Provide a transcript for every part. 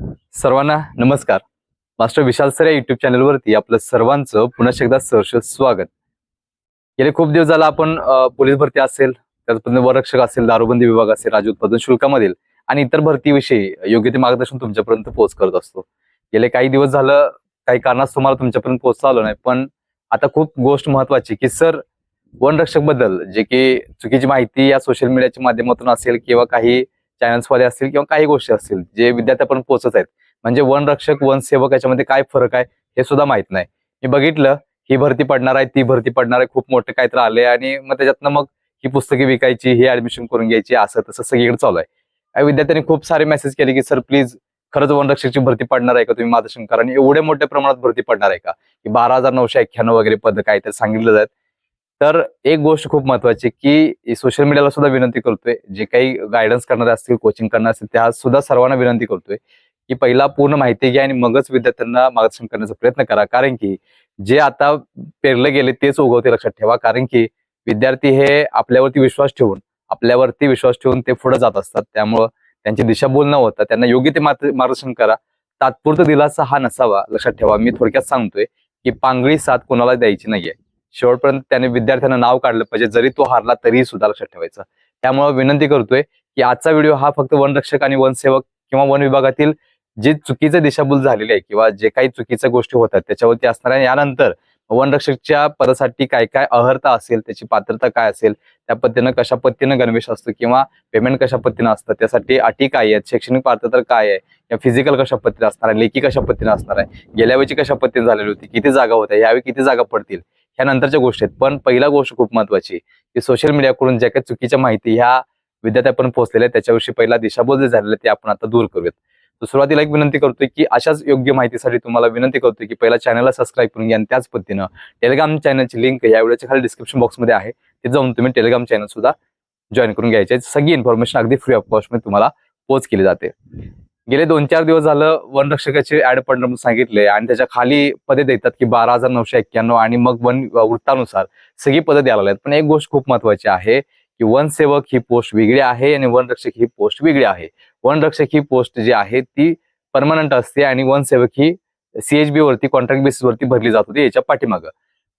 सर्वांना नमस्कार. Master Vishal sir या युट्यूब चॅनलवरती आपलं सर्वांचं पुन्हा एकदा सहर्ष स्वागत. गेले खूप दिवस झाला आपण पोलीस भरती असेल त्याचप्रमाणे वरक्षक असेल दारूबंदी विभाग असेल राज्य उत्पादन शुल्कामधील आणि इतर भरतीविषयी योग्य ते मार्गदर्शन तुमच्यापर्यंत पोहोच करत असतो. गेले काही दिवस झालं काही कारणास तुम्हाला तुमच्यापर्यंत पोहोचता आलं नाही पण आता खूप गोष्ट महत्वाची की सर वनरक्षकबद्दल जे की चुकीची माहिती या सोशल मीडियाच्या माध्यमातून असेल किंवा काही चॅनल्सवाले असतील किंवा काही गोष्टी असतील जे विद्यार्थ्यापर्यंत पोहोचत आहेत. म्हणजे वनरक्षक वनसेवक याच्यामध्ये काय फरक आहे हे सुद्धा माहीत नाही. मी बघितलं ही भरती पडणार आहे ती भरती पडणार आहे खूप मोठे काहीतरी आले आणि मग त्याच्यातनं मग ही पुस्तके विकायची ही ऍडमिशन करून घ्यायची असं तसं सगळीकडे चालू आहे. विद्यार्थ्यांनी खूप सारे मेसेज केले की सर प्लीज खरंच वनरक्षकची भरती पडणार आहे का तुम्ही मार्गदर्शन करा आणि एवढ्या मोठ्या प्रमाणात भरती पडणार आहे का? की बारा हजार नऊशे एक्क्याण्णव वगैरे पद काय तर सांगितलं जात तर एक गोष्ट खूप महत्वाची की सोशल मीडियाला सुद्धा विनंती करतोय. जे काही गायडन्स करणारे असतील कोचिंग करणार असतील त्या सुद्धा सर्वांना विनंती करतोय की पहिला पूर्ण माहिती घ्या आणि मगच विद्यार्थ्यांना मार्गदर्शन करण्याचा प्रयत्न करा. कारण की जे आता पेरले गेले तेच उगवते लक्षात ठेवा. कारण की विद्यार्थी हे आपल्यावरती विश्वास ठेवून आपल्यावरती विश्वास ठेवून ते पुढे जात असतात. त्यामुळं त्यांची दिशाभूल न होता त्यांना योग्य ते मार्गदर्शन करा. तात्पुरता दिलासा हा नसावा लक्षात ठेवा. मी थोडक्यात सांगतोय की पांगळी साथ कोणाला द्यायची नाहीये. शेवटपर्यंत त्याने विद्यार्थ्यांना नाव काढलं पाहिजे. जरी तो हारला तरीही सुद्धा लक्षात ठेवायचं. त्यामुळे विनंती करतोय की आजचा व्हिडिओ हा फक्त वनरक्षक आणि वनसेवक किंवा वन विभागातील जे चुकीचे दिशाभूल झालेले आहे किंवा जे काही चुकीच्या गोष्टी होतात त्याच्यावरती असणार आहे. यानंतर वनरक्षकच्या पदासाठी काय काय अहर्ता असेल त्याची पात्रता काय असेल त्या पद्धतीनं कशा पद्धतीनं गणवेश असतो किंवा पेमेंट कशा पद्धतीनं असतं त्यासाठी अटी काय आहेत शैक्षणिक पात्रता काय आहे या फिजिकल कशा पद्धतीने असणार आहे लेखी कशा पद्धतीने असणार आहे गेल्या वेळची कशा पद्धतीने झालेली होती किती जागा होत्या यावेळी किती जागा पडतील ह्या नंतरच्या गोष्टी आहेत. पण पहिला गोष्ट खूप महत्वाची की सोशल मीडियाकडून ज्या काही चुकीच्या माहिती ह्या विद्यार्थ्यापर्यंत पोहोचलेल्या आहेत त्याच्याविषयी पहिला दिशाभूल जे झालेले ते आपण आता दूर करूयात. तर सुरुवातीला एक विनंती करतोय की अशाच योग्य माहितीसाठी तुम्हाला विनंती करतोय की पहिला चॅनलला सबस्क्राईब करून घ्या आणि त्याच पद्धतीनं टेलिग्राम चॅनलची लिंक या व्हिडिओच्या खाली डिस्क्रिप्शन बॉक्समध्ये आहे. ते जाऊन तुम्ही टेलिग्राम चॅनल सुद्धा जॉईन करून घ्यायचे. सगळी इन्फॉर्मेशन अगदी फ्री ऑफ कॉस्टमध्ये तुम्हाला पोच केली जाते. गेले दोन चार दिवस झालं वनरक्षकाची ऍड पडणं म्हणून सांगितले आणि त्याच्याखाली पदे देतात की बारा हजार नऊशे एक्क्याण्णव आणि मग वन वृत्तानुसार सगळी पदे द्यायला लागतात पण एक गोष्ट खूप महत्वाची आहे की वनसेवक ही पोस्ट वेगळी आहे आणि वनरक्षक ही पोस्ट वेगळी आहे. वनरक्षक ही पोस्ट जी आहे ती परमनंट असते आणि वनसेवक ही सीएचबी वरती कॉन्ट्रॅक्ट बेसिसवरती भरली जात होती याच्या पाठीमागं.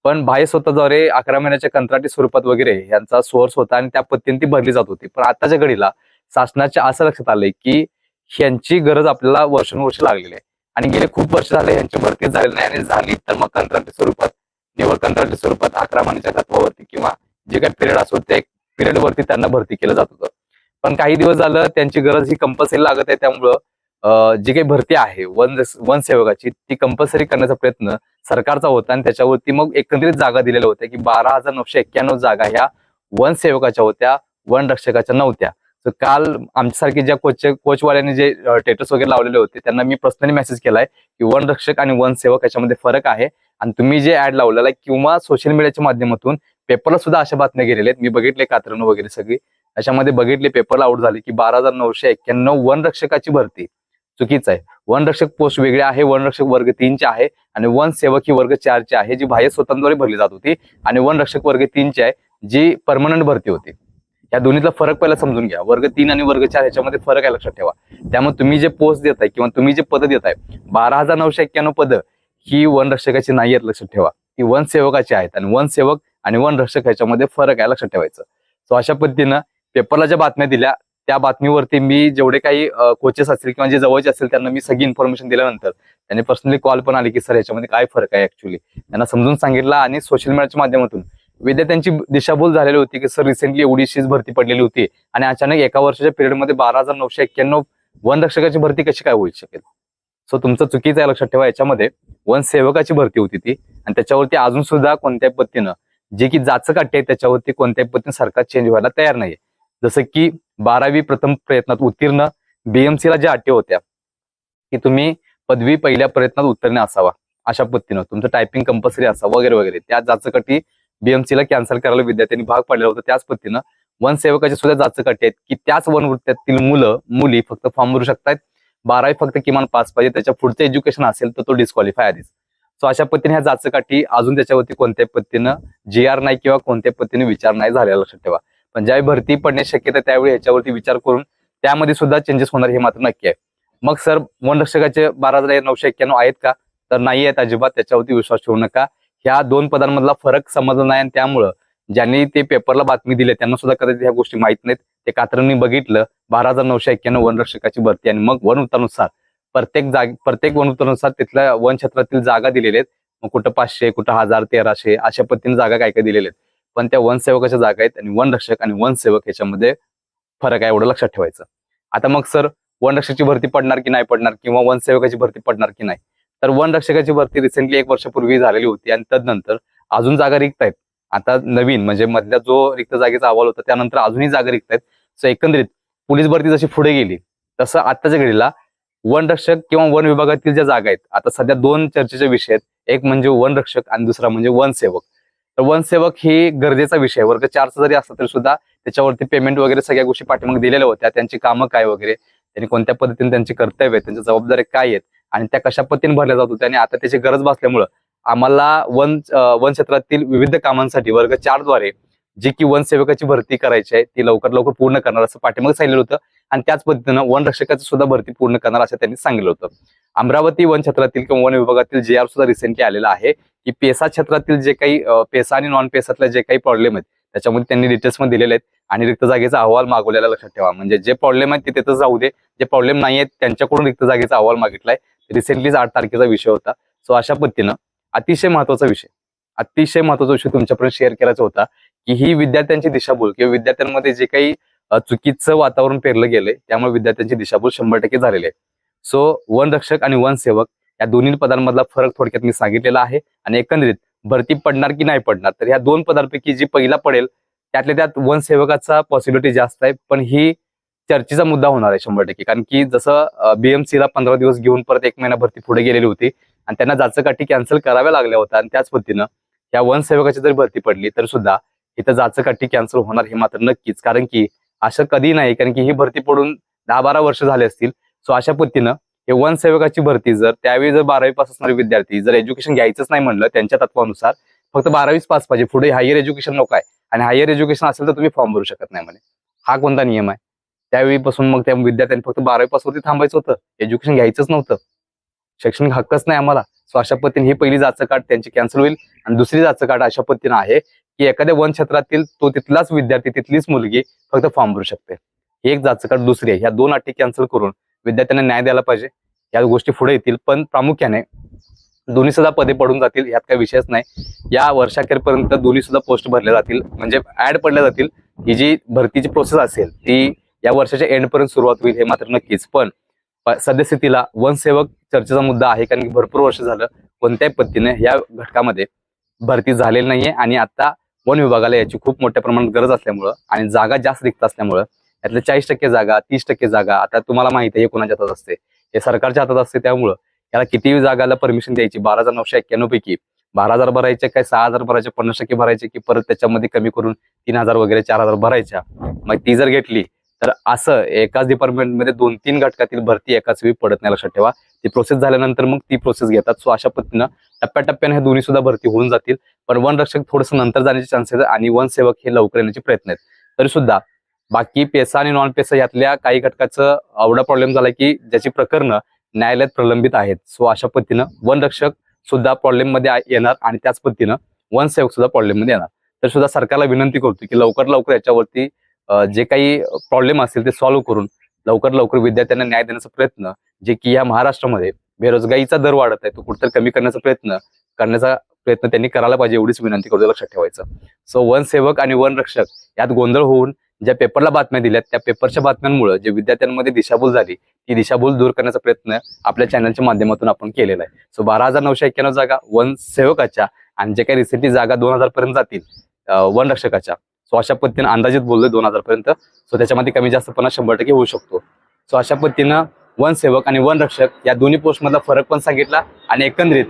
पण बाह्य स्वतःद्वारे अकरा महिन्याच्या कंत्राटी स्वरूपात वगैरे यांचा सोर्स होता आणि त्या पद्धतीने ती भरली जात होती. पण आताच्या घडीला शासनाच्या असं लक्षात आलंय की ह्यांची गरज आपल्याला वर्षानुवर्ष लागलेली आहे. आणि गेले खूप वर्ष झाले यांची भरती झालेली नाही आणि झाली तर मग कंत्राटी स्वरूपात निवड कंत्राटी स्वरूपात अकरा महिन्याच्या तत्वावरती किंवा जे काही पिरियड असतो त्या पिरियड वरती त्यांना भरती केलं जात होतं. पण काही दिवस झालं त्यांची गरज ही कंपल्सरी लागत आहे त्यामुळं जी काही भरती आहे वन वनसेवकाची ती कंपल्सरी करण्याचा प्रयत्न सरकारचा होता आणि त्याच्यावरती मग एकंदरीत जागा दिलेल्या होत्या की बारा हजार नऊशे एक्क्याण्णव जागा ह्या वनसेवकाच्या होत्या वनरक्षकाच्या नव्हत्या. तर काल आमच्यासारखे ज्या कोच कोचवाल्यांनी जे टेटस वगैरे लावलेले होते त्यांना मी पर्सनली मेसेज केलाय की वनरक्षक आणि वन सेवक याच्यामध्ये फरक आहे. आणि तुम्ही जे ऍड लावलेला आहे किंवा सोशल मीडियाच्या माध्यमातून पेपरला सुद्धा अशा बातम्या गेलेल्या आहेत. मी बघितले कात्रणं वगैरे सगळी. त्याच्यामध्ये बघितले पेपरला आउट झाले की बारा हजार नऊशे एक्क्याण्णव वनरक्षकाची भरती चुकीच आहे. वनरक्षक पोस्ट वेगळे आहे वनरक्षक वर्ग तीनचे आहे आणि वन सेवक ही वर्ग चारची आहे जी बाह्य स्वतंत्रद्वारे भरली जात होती आणि वनरक्षक वर्ग तीनची आहे जी परमनंट भरती होती. या दोन्हीतला फरक पहिला समजून घ्या. वर्ग तीन आणि वर्ग चार ह्याच्यामध्ये फरक आहे लक्षात ठेवा. त्यामुळे तुम्ही जे पोस्ट देताय किंवा तुम्ही जे पद देताय बारा हजार नऊशे एक्क्याण्णव पद ही वनरक्षकाची नाही आहेत लक्षात ठेवा. ती वनसेवकाची आहेत आणि वनसेवक आणि वनरक्षक ह्याच्यामध्ये फरक आहे लक्षात ठेवायचं. सो अशा पद्धतीनं पेपरला ज्या बातम्या दिल्या त्या बातमीवरती मी जेवढे काही कोचेस असतील किंवा जे जवळचे असतील त्यांना मी सगळी इन्फॉर्मेशन दिल्यानंतर त्यांनी पर्सनली कॉल पण आले की सर याच्यामध्ये काय फरक आहे ऍक्च्युली त्यांना समजून सांगितलं आणि सोशल मीडियाच्या माध्यमातून विद्यार्थ्यांची दिशाभूल झालेली होती की सर रिसेंटली एवढीशीच भरती पडलेली होती. आणि अचानक एका वर्षाच्या पिरियडमध्ये बारा हजार नऊशे एक्क्याण्णव वनरक्षकाची भरती कशी काय होऊ शकेल? सो तुमचं चुकीचं आहे लक्षात ठेवा. याच्यामध्ये वनसेवकाची भरती होती ती. आणि त्याच्यावरती अजून सुद्धा कोणत्याही पद्धतीनं जे की जाचं अटी आहे त्याच्यावरती कोणत्याही पद्धतीने सरकार चेंज व्हायला तयार नाहीये. जसं की बारावी प्रथम प्रयत्नात उत्तीर्ण बीएमसीला ला ज्या अटी होत्या की तुम्ही पदवी पहिल्या प्रयत्नात उत्तीर्ण असावा. अशा पद्धतीनं तुमचं टायपिंग कंपल्सरी असावं वगैरे वगैरे. त्या जाचक बीएमसीला कॅन्सल करायला विद्यार्थ्यांनी भाग पाडलेला होता त्याच पद्धतीनं वनसेवकाच्या सुद्धा जाचक अटी आहेत की त्याच वनवृत्त्यातील मुलं मुली फक्त फॉर्म भरू शकतात बारावी फक्त किमान पास पाहिजे. त्याच्या पुढचं एज्युकेशन असेल तर तो डिस्क्वालिफाय आधीच. सो अशा पद्धतीने ह्या जाचक अटी अजून त्याच्यावरती कोणत्याही पद्धतीनं जी आर नाही किंवा कोणत्याही पद्धतीने विचार नाही झालेला लक्षात ठेवा. पण ज्यावेळी भरती पडण्याची शक्यता आहे, त्यावेळी याच्यावरती विचार करून त्यामध्ये सुद्धा चेंजेस होणार हे मात्र नक्की आहे. मग सर वनरक्षकाचे बारा हजार नऊशे एक्क्याण्णव आहेत का? तर नाही आहेत अजिबात. त्याच्यावरती विश्वास ठेवू नका. ह्या दोन पदांमधला फरक समजला नाही आणि त्यामुळं ज्यांनी ते पेपरला बातमी दिली त्यांना सुद्धा कदाचित ह्या गोष्टी माहीत नाहीत. ते कात्रणनी बघितलं बारा हजार नऊशे एक्क्याण्णव वनरक्षकाची भरती आणि मग वन उत्तरानुसार प्रत्येक जाग प्रत्येक वन उत्तरानुसार तिथल्या वन क्षेत्रातील जागा दिलेल्या आहेत. मग कुठं पाचशे कुठं हजार तेराशे अशा पद्धतीने जागा काय काय दिलेल्या आहेत. पण त्या वनसेवकाच्या जागा आहेत आणि वनरक्षक आणि वनसेवक ह्याच्यामध्ये फरक आहे एवढं लक्षात ठेवायचं. आता मग सर वनरक्षकाची भरती पडणार की नाही पडणार किंवा वनसेवकाची भरती पडणार की नाही? तर वनरक्षकाची भरती रिसेंटली एक वर्षापूर्वी झालेली होती आणि तदनंतर अजून जागा रिक्त आहेत आता नवीन म्हणजे मधल्या जो रिक्त जागेचा अहवाल होता त्यानंतर अजूनही जागा रिक्त आहेत सो एकंदरीत पोलीस भरती जशी पुढे गेली तसं आत्ताच्या घडीला वनरक्षक किंवा वन विभागातील ज्या जागा आहेत आता सध्या दोन चर्चेचे विषय आहेत. एक म्हणजे वनरक्षक आणि दुसरा म्हणजे वनसेवक तर वनसेवक ही गरजेचा विषय वर्ग चारचा जरी असला तरी सुद्धा त्याच्यावरती पेमेंट वगैरे सगळ्या गोष्टी पाठीमागे दिलेल्या होत्या. त्यांची कामं काय वगैरे त्यांनी कोणत्या पद्धतीने त्यांची कर्तव्य आहेत त्यांच्या जबाबदाऱ्या काय आहेत आणि त्या कशा पद्धतीने भरल्या जात होत्या आणि आता त्याची गरज भासल्यामुळं आम्हाला वन वन क्षेत्रातील विविध कामांसाठी वर्ग चारद्वारे जी की वनसेवकाची भरती करायची आहे ती लवकर लवकर पूर्ण करणार असं पाठीमागे सांगितलं होतं. आणि त्याच पद्धतीनं वन रक्षकाची सुद्धा भरती पूर्ण करणार असं त्यांनी सांगितलं होतं. अमरावती वन क्षेत्रातील किंवा वन विभागातील जे आर सुद्धा रिसेंटली आलेला आहे. की पेसा क्षेत्रातील जे काही पेसा आणि नॉन पेसातले जे काही प्रॉब्लेम आहेत त्याच्यामध्ये त्यांनी डिटेल्समध्ये दिलेले आहेत. आणि रिक्त जागेचा अहवाल मागवलेला लक्षात ठेवा. म्हणजे जे प्रॉब्लेम आहेत ते तिथं जाऊ दे. जे प्रॉब्लेम नाही आहेत त्यांच्याकडून रिक्त जागेचा अहवाल मागितलाय. रिसेंटलीच आठ तारखेचा विषय होता. सो अशा पद्धतीनं अतिशय महत्त्वाचा विषय. अतिशय महत्त्वाचा विषय तुमच्यापर्यंत शेअर करायचा होता. की ही विद्यार्थ्यांची दिशाभूल किंवा विद्यार्थ्यांमध्ये जे काही चुकीचं वातावरण पेरलं गेलंय त्यामुळे विद्यार्थ्यांची दिशाभूल शंभर टक्के झालेली आहे. सो वनरक्षक आणि वनसेवक या दोन्ही पदांमधला फरक थोडक्यात मी सांगितलेला आहे. आणि एकंदरीत भरती पडणार की नाही पडणार. तर ह्या दोन पदांपैकी जी पहिला पडेल त्यातल्या त्यात वनसेवकाचा पॉसिबिलिटी जास्त आहे पण ही चर्चेचा मुद्दा होणार आहे शंभर टक्के. कारण की जसं बीएमसी ला पंधरा दिवस घेऊन परत एक महिना भरती पुढे गेलेली होती आणि त्यांना जाचकाठी कॅन्सल कराव्या लागल्या होत्या आणि त्याच पद्धतीनं या वनसेवकाची जर भरती पडली तर सुद्धा इथं जाचकाठी कॅन्सल होणार हे मात्र नक्कीच. कारण की असं कधी नाही कारण की ही भरती पडून दहा बारा वर्ष झाले असतील. सो अशा पद्धतीनं हे वनसेवकाची भरती जर त्यावेळी जर बारावी पास असणारे विद्यार्थी जर एज्युकेशन घ्यायचंच नाही म्हणलं त्यांच्या तत्वानुसार फक्त बारावीच पास पाहिजे. पुढे हायर एज्युकेशन नको आहे. आणि हायर एज्युकेशन असेल तर तुम्ही फॉर्म भरू शकत नाही म्हणे. हा कोणता नियम आहे? त्यावेळीपासून मग त्या विद्यार्थ्यांनी फक्त बारावी पासवरती थांबायचं होतं. एज्युकेशन घ्यायचंच नव्हतं. शैक्षणिक हक्कच नाही आम्हाला. सो अशा पद्धतीने ही पहिली जाचं काढ त्यांची कॅन्सल होईल. आणि दुसरी जाचं काढ अशा पद्धतीनं आहे की एखाद्या वन क्षेत्रातील तो तिथलाच विद्यार्थी तिथलीच मुलगी फक्त फॉर्म भरू शकते. एक जाचं काढ दुसरी आहे. ह्या दोन अटी कॅन्सल करून विद्यार्थ्यांना न्याय द्यायला पाहिजे. या गोष्टी पुढे येतील पण प्रामुख्याने दोन्ही सुद्धा पदे पडून जातील यात काही विषयच नाही. या वर्षाखेरपर्यंत दोन्ही सुद्धा पोस्ट भरल्या जातील म्हणजे ऍड पडल्या जातील. ही जी भरतीची प्रोसेस असेल ती या वर्षाच्या एंडपर्यंत सुरुवात होईल हे मात्र नक्कीच. पण सद्यस्थितीला वनसेवक चर्चेचा मुद्दा आहे कारण की भरपूर वर्ष झालं कोणत्याही पद्धतीने या घटकामध्ये भरती झालेली नाहीये. आणि आता वन विभागाला याची खूप मोठ्या प्रमाणात गरज असल्यामुळं आणि जागा जास्त रिक्त असल्यामुळं यातल्या चाळीस टक्के जागा तीस टक्के जागा आता तुम्हाला माहिती आहे हे कोणाच्या हातात असते? हे सरकारच्या हातात असते त्यामुळं याला किती जागाला परमिशन द्यायची बारा हजार नऊशे एक्क्याण्णव पैकी. बारा हजार भरायचे काय सहा हजार भरायचे पन्नास टक्के भरायचे की परत त्याच्यामध्ये कमी करून तीन हजार वगैरे चार हजार भरायच्या. मग ती जर घेतली तर असं एकाच डिपार्टमेंटमध्ये दोन तीन घटकातील भरती एकाच वेळी पडत नाही लक्षात ठेवा. ती प्रोसेस झाल्यानंतर मग ती प्रोसेस घेतात. सो अशा पद्धतीनं टप्प्याटप्प्याने हे दोन्ही सुद्धा भरती होऊन जातील. पण वन रक्षक थोडंसं नंतर जाण्याचे चान्सेस आणि वन सेवक हे लवकर येण्याचे प्रयत्न आहेत. तरी सुद्धा बाकी पेसा आणि नॉन पेसा यातल्या काही घटकाचं एवढा प्रॉब्लेम झाला की ज्याची प्रकरणं न्यायालयात प्रलंबित आहेत. सो अशा पद्धतीनं वन रक्षक सुद्धा प्रॉब्लेममध्ये येणार आणि त्याच पद्धतीनं वन सेवक सुद्धा प्रॉब्लेममध्ये येणार. तर सुद्धा सरकारला विनंती करतो की लवकर लवकर याच्यावरती जे काही प्रॉब्लेम असतील ते सॉल्व्ह करून लवकर लवकर विद्यार्थ्यांना न्याय देण्याचा प्रयत्न जे की या महाराष्ट्रामध्ये बेरोजगारीचा दर वाढत आहे तो कुठेतरी कमी करण्याचा प्रयत्न करण्याचा प्रयत्न त्यांनी करायला पाहिजे एवढीच विनंती करतो लक्षात ठेवायचं. सो वन सेवक आणि वन रक्षक यात गोंधळ होऊन ज्या पेपरला बातम्या दिल्यात त्या पेपरच्या बातम्यांमुळे जे विद्यार्थ्यांमध्ये दिशाभूल झाली ती दिशाभूल दूर करण्याचा प्रयत्न आपल्या चॅनलच्या माध्यमातून आपण केलेला आहे. सो बारा हजार नऊशे एक्क्याण्णव जागा वन सेवकाच्या आणि जे काही रिसेंटली जागा दोन हजार पर्यंत जातील वन रक्षकाच्या. सो अशा पद्धतीनं अंदाजित बोललो दोन हजार पर्यंत सो त्याच्यामध्ये कमी जास्तपणा शंभर टक्के होऊ शकतो. सो अशा पद्धतीनं वन सेवक आणि वन रक्षक या दोन्ही पोस्ट मधला फरक पण सांगितला आणि एकंदरीत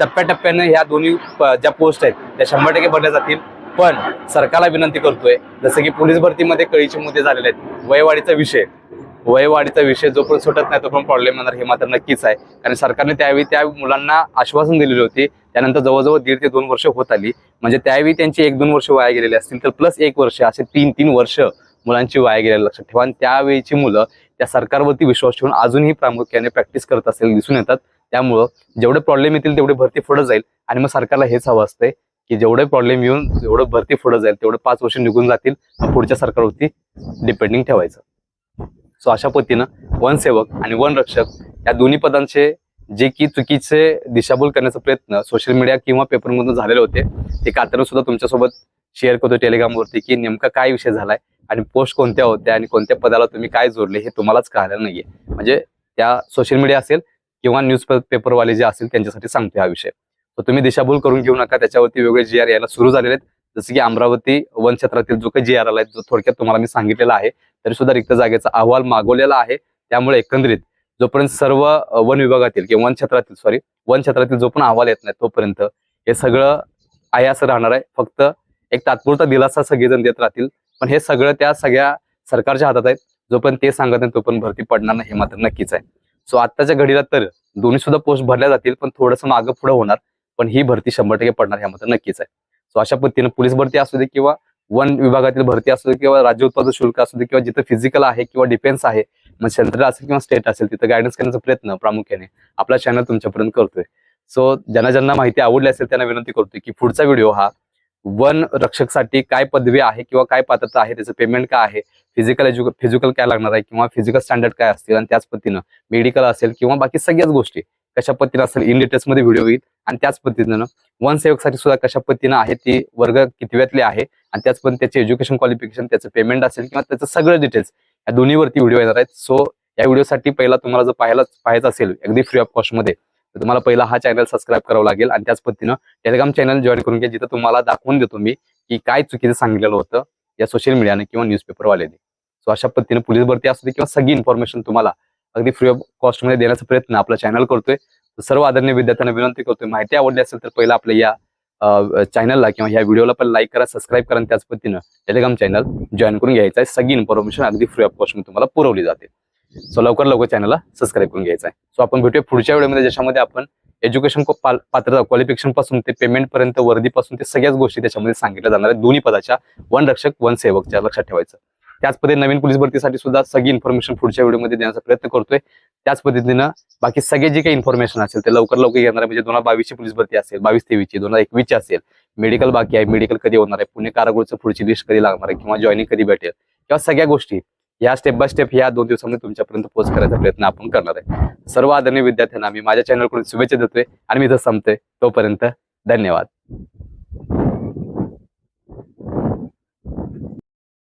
टप्प्याटप्प्याने ह्या दोन्ही ज्या पोस्ट आहेत त्या शंभर टक्के भरल्या जातील. पण सरकारला विनंती करतोय जसं की पोलीस भरतीमध्ये कळीचे मुद्दे झालेले आहेत. वयवाढीचा विषय. वयवाढीचा विषय जोपर्यंत सुटत नाही तोपर्यंत प्रॉब्लेम येणार हे मात्र नक्कीच आहे. कारण सरकारने त्यावेळी त्या मुलांना आश्वासन दिलेले होते. त्यानंतर जवळजवळ दीड ते दोन वर्ष होत आली. म्हणजे त्यावेळी त्यांची एक दोन वर्ष वाया गेलेली असतील तर प्लस एक वर्ष असे तीन तीन वर्ष मुलांची वाया गेलेली लक्षात ठेवा. आणि त्यावेळीची मुलं त्या सरकारवरती विश्वास ठेवून अजूनही प्रामुख्याने प्रॅक्टिस करत असेल दिसून येतात. त्यामुळं जेवढे प्रॉब्लेम येतील तेवढे भरती पुढे जाईल. आणि मग सरकारला हेच हवं असतंय की जेवढे प्रॉब्लेम येऊन जेवढं भरती पुढे जाईल तेवढं पाच वर्ष निघून जातील पुढच्या सरकारवरती डिपेंडिंग ठेवायचं. सो अशा पद्धतीनं वनसेवक आणि वनरक्षक या दोन्ही पदांचे जे की चुकीचे दिशाभूल करण्याचा प्रयत्न सोशल मीडिया किंवा पेपरमधून झालेले होते ते कातरण सुद्धा तुमच्यासोबत शेअर करतो टेलिग्रामवरती की नेमका काय विषय झालाय आणि पोस्ट कोणत्या होत्या आणि कोणत्या पदाला तुम्ही काय जोडले हे तुम्हालाच कळालं नाहीये. म्हणजे त्या सोशल मीडिया असेल किंवा न्यूज पेपरवाले जे असेल त्यांच्यासाठी सांगतो हा विषय. तर तुम्ही दिशाभूल करून घेऊ नका. त्याच्यावरती वेगळे जी आर यायला सुरू झालेले आहेत. जसं की अमरावती वन क्षेत्रातील जो काही जी आर आला आहे जो थोडक्यात तुम्हाला मी सांगितलेला आहे तरी सुद्धा रिक्त जागेचा अहवाल मागवलेला आहे. त्यामुळे एकंदरीत जोपर्यंत सर्व वन विभागातील किंवा वन क्षेत्रातील सॉरी वन क्षेत्रातील जो पण अहवाल येत नाही तोपर्यंत हे सगळं आहे असं राहणार आहे. फक्त एक तात्पुरता दिलासा सगळेजण देत राहतील. पण हे सगळं त्या सगळ्या सरकारच्या हातात आहेत. जोपर्यंत ते सांगत नाही तोपर्यंत भरती पडणार नाही हे मात्र नक्कीच आहे. सो आत्ताच्या घडीला तर दोन्ही सुद्धा पोस्ट भरल्या जातील पण थोडंसं मागं पुढे होणार. पण ही भरती शंभर टक्के पडणार हे मात्र नक्कीच आहे. सो अशा पद्धतीने पोलीस भरती असू दे किंवा वन विभागातील भरती असू दे किंवा राज्य उत्पादन शुल्क असू दे किंवा जिथं फिजिकल आहे किंवा डिफेन्स आहे मग सेंट्रल असेल किंवा स्टेट असेल तिथं गायडन्स करण्याचा प्रयत्न प्रामुख्याने आपला चॅनल तुमच्यापर्यंत करतोय. सो ज्यांना ज्यांना माहिती आवडली असेल त्यांना विनंती करतोय की पुढचा व्हिडिओ हा वन रक्षकसाठी काय पदवी आहे किंवा काय पात्रता आहे त्याचं पेमेंट काय आहे फिजिकल एज्युके फिजिकल काय लागणार आहे किंवा फिजिकल स्टँडर्ड काय असतील आणि त्याच पद्धतीनं मेडिकल असेल किंवा बाकी सगळ्याच गोष्टी. कशा पद्धतीनं असेल इन डिटेल्समध्ये व्हिडिओ येईल. आणि त्याच पद्धतीनं वन सेवकसाठी सुद्धा कशा पद्धतीनं आहे ती वर्ग कितव्यातले आहे. आणि त्याच पण त्याचे एज्युकेशन क्वालिफिकेशन त्याचं पेमेंट असेल किंवा त्याचं सगळं डिटेल्स या दोन्हीवरती व्हिडिओ येणार आहेत. सो या व्हिडिओसाठी पहिला तुम्हाला जर पाहायला पाहायचं असेल अगदी फ्री ऑफ कॉस्टमध्ये तर तुम्हाला पहिला हा चॅनल सबस्क्राईब करावा लागेल. आणि त्याच पद्धतीनं टेलिग्राम चॅनल जॉईन करून घ्या जिथं तुम्हाला दाखवून देतो मी की काय चुकीचं सांगितलेलं होतं या सोशल मीडियाने किंवा न्यूजपेपरवाल्याने सो अशा पद्धतीनं पोलीस भरती असू दे किंवा सगळी इन्फॉर्मेशन तुम्हाला अगदी फ्री ऑफ कॉस्टमध्ये देण्याचा प्रयत्न आपला चॅनल करतोय. सर्व आदरणीय विद्यार्थ्यांना विनंती करतोय माहिती आवडली असेल तर पहिला आपल्या या चॅनलला किंवा या व्हिडिओला पण लाईक करा सबस्क्राईब करा आणि त्याच पद्धतीनं टेलिग्राम चॅनल जॉईन करून घ्यायचं आहे. सगळी इन्फॉर्मेशन अगदी फ्री ऑफ कॉस्टमध्ये तुम्हाला पुरवली जाते. सो लवकर लवकर चॅनलला सबस्क्राईब करून घ्यायचं आहे. सो आपण भेटूया पुढच्या वेळेमध्ये ज्याच्यामध्ये आपण एज्युकेशन पात्रता क्वालिफिकेशनपासून ते पेमेंट पर्यंत वर्दीपासून ते सगळ्याच गोष्टी त्याच्यामध्ये सांगितल्या जाणार आहेत. दोन्ही पदाच्या वन रक्षक वन सेवकच्या लक्षात ठेवायचं. त्याच पद्धतीने नवीन पोलीस भरतीसाठी सुद्धा सगळी इन्फॉर्मेशन पुढच्या व्हिडिओमध्ये देण्याचा प्रयत्न करतोय. त्याच पद्धतीनं बाकी सगळे जे काही इन्फॉर्मेशन असेल ते लवकर लवकर येणार आहे. म्हणजे दोन हजार बावीसची पोलीस भरती असेल बावीस तेवीसची दोन हजार एकवीसची असेल मेडिकल बाकी आहे मेडिकल कधी होणार आहे पुणे कारागृहचं पुढची लिस्ट कधी लागणार आहे किंवा जॉईनिंग कधी भेटेल किंवा सगळ्या गोष्टी या स्टेप बाय स्टेप या दोन दिवसामध्ये तुमच्यापर्यंत पोहोच करायचा प्रयत्न आपण करणार आहे. सर्व आदरणीय विद्यार्थ्यांना मी माझ्या चॅनलकडून शुभेच्छा देतोय आणि मी इथं संपतोय. तोपर्यंत धन्यवाद.